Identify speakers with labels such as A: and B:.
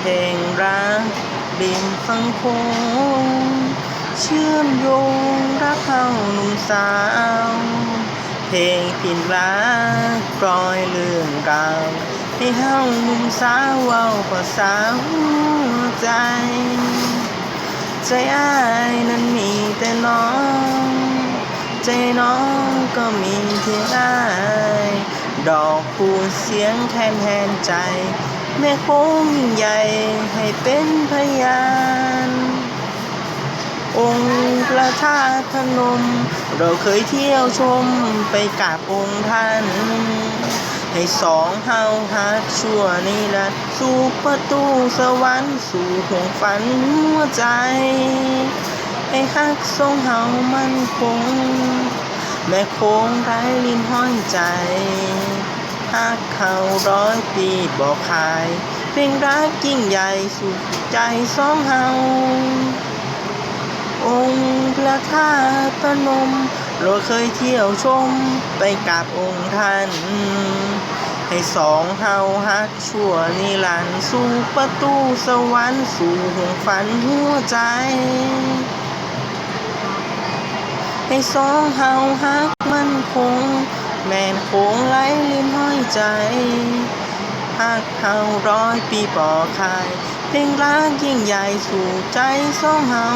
A: เพลงรักริมฟังโคงเชื่อมโยงรักเฮาหนุ่มสาว เพลงพินรักปล่อยเรื่องราวให้เฮาหนุ่มสาวเว้าภาษาหัวใจ ใจอ้ายนั้นมีแต่น้อง ใจน้องก็มีเพียงอ้ายดอกพูดเสียงแทนแทนใจ แม่คงยิ่งใหญ่ให้เป็นพยาน องค์พระธาตุพนม เราเคยเที่ยวชมไปกราบองค์ท่าน ให้สองเฮาฮักชั่วนิรันดร์สู่ประตูสวรรค์สู่ห่วงฝันหัวใจ ให้ฮักทรงเฮามั่นคง แม่โค้งไร้ลินห้อยใจ ฮักเขาร้อยปีบอกขายเพลงรักยิ่งใหญ่สุดใจสองเฮาองค์พระธาตุพนม เราเคยเที่ยวชมไปกับองค์ท่าน ให้สองเฮาฮักชั่วนิรันดร์สู่ประตูสวรรค์สู่ห่วงฝันหัวใจ ให้สองเฮาฮักมันคง แม่นคง ใจหากเขาร้อยปีปอคาย เพลงรักยิ่งใหญ่สู่ใจสองเฮา